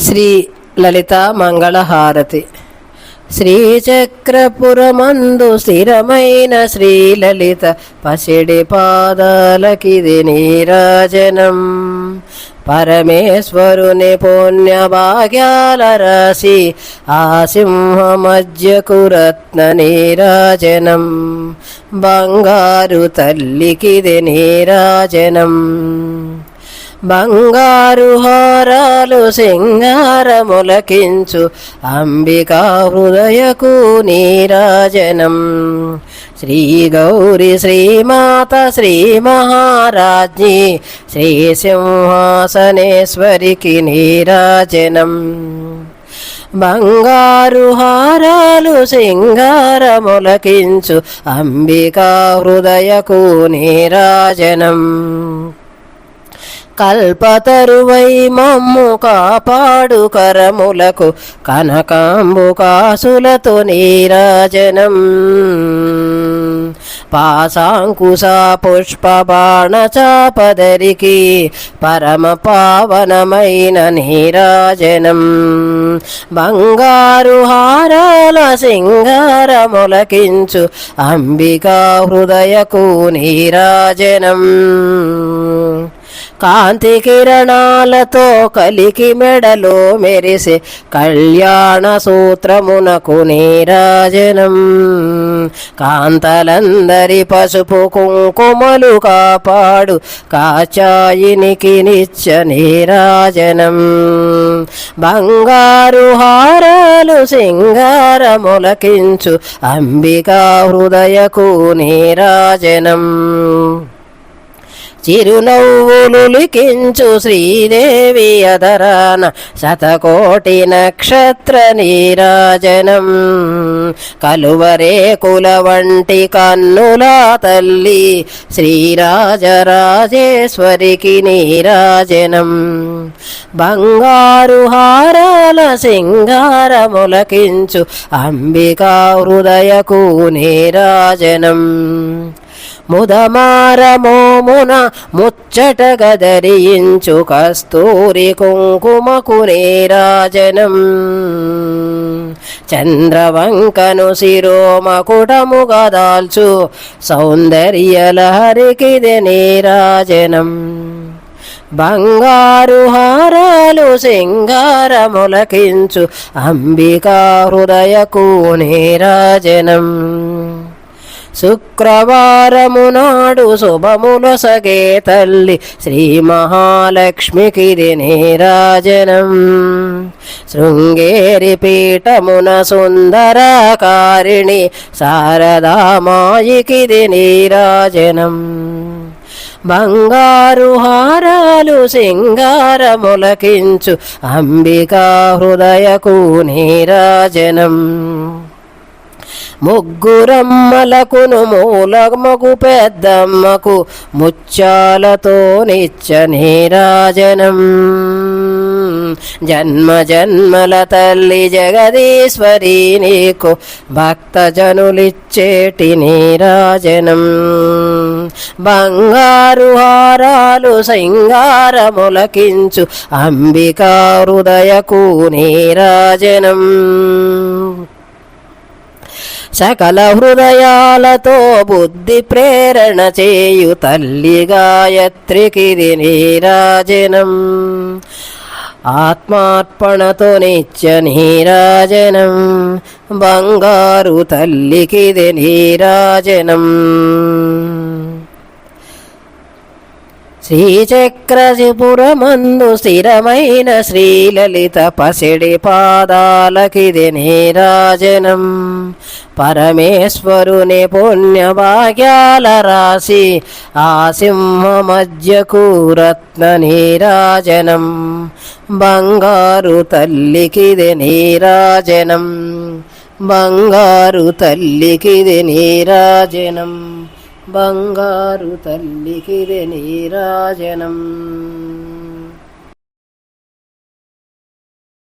శ్రీ లలిత మంగళహారతి. శ్రీచక్రపురమందు స్థిరమైన శ్రీలలిత పసిడి పాదాలకిది నీరాజనం. పరమేశ్వరుని పుణ్య భాగ్యాల రాశి ఆ సింహమధ్యకు రత్న నీరాజనం. బంగారు తల్లికిది నీరాజనం. బంగారు హారాలు సింగారములకించు అంబికా హృదయకు నీరాజనం. శ్రీ గౌరి శ్రీమాత శ్రీ మహారాజ్ఞి శ్రీ సింహాసనేశ్వరికి నీరాజనం. బంగారు హారాలు సింగారములకించు అంబికా హృదయకు నీరాజనం. కల్పతరువై మమ్ము కాపాడు కరములకు కనకాంబు కాసులతో నీరాజనం. పాశాంకుశ పుష్ప బాణ చాపదరికి పరమ పావనమైన నీరాజనం. బంగారు హారాల సింగారములకించు అంబికా హృదయకు నీరాజనం. కాంతి కిరణాలతో కలికి మెడలో మెరిసే కళ్యాణ సూత్రమునకు నీరాజనం. కాంతలందరి పసుపు కుంకుమలు కాపాడు కాచాయినికి నిత్య నీరాజనం. బంగారు హారాలు సింగారములకించు అంబికా హృదయకు నీరాజనం. చిరునవ్వులులికించు శ్రీదేవి అదరాన శతకోటి నక్షత్ర నీరాజనం. కలువరే కుల వంటి కన్నులా తల్లి శ్రీరాజరాజేశ్వరికి నీరాజనం. బంగారు హారాల సింగారములకించు అంబికా హృదయకు నీరాజనం. ముదమారమోమున ముచ్చట గదరించు కస్తూరి కుంకుమకునే రాజనం చంద్రవంకను శిరోమకుటముగా దాల్చు సౌందర్యలహరికిది నీరాజనం. బంగారు హారాలు సింగారములకించు అంబికా హృదయకు నీరాజనం. శుక్రవారము నాడు శుభముల సగే తల్లి శ్రీ మహాలక్ష్మికి నీరాజనం శృంగేరి పీఠమున సుందరకారిణి శారదామాయికి నీరాజనం బంగారు హారాలు సింగారములకించు అంబికా హృదయకు నీరాజనం ముగ్గురమ్మలకును మూలమగు పెద్దమ్మకు ముత్యాలతో నిత్య నీరాజనం. జన్మ జన్మల తల్లి జగదీశ్వరి నీకు భక్తజనులిచ్చేటి నీరాజనం. బంగారు హారాలు సింగారములకించు అంబికా హృదయకు నీరాజనం. సకల హృదయాలతో బుద్ధి ప్రేరణ చేయు తల్లి గాయత్రికిది నీరాజనం. ఆత్మార్పణతో నిత్య నీరాజనం. బంగారు తల్లికిది నీరాజనం. శ్రీచక్రజిపురమందు స్థిరమైన శ్రీలలిత పసిడి పాదాలకిది నీరాజనం. పరమేశ్వరుని పుణ్యభాగ్యాల రాశి ఆ సింహ మధ్యకు రత్న నీరాజనం. బంగారు తల్లికిది నీరాజనం. బంగారు తల్లికిది నీరాజనం. బంగారు తల్లికిది నీరాజనం.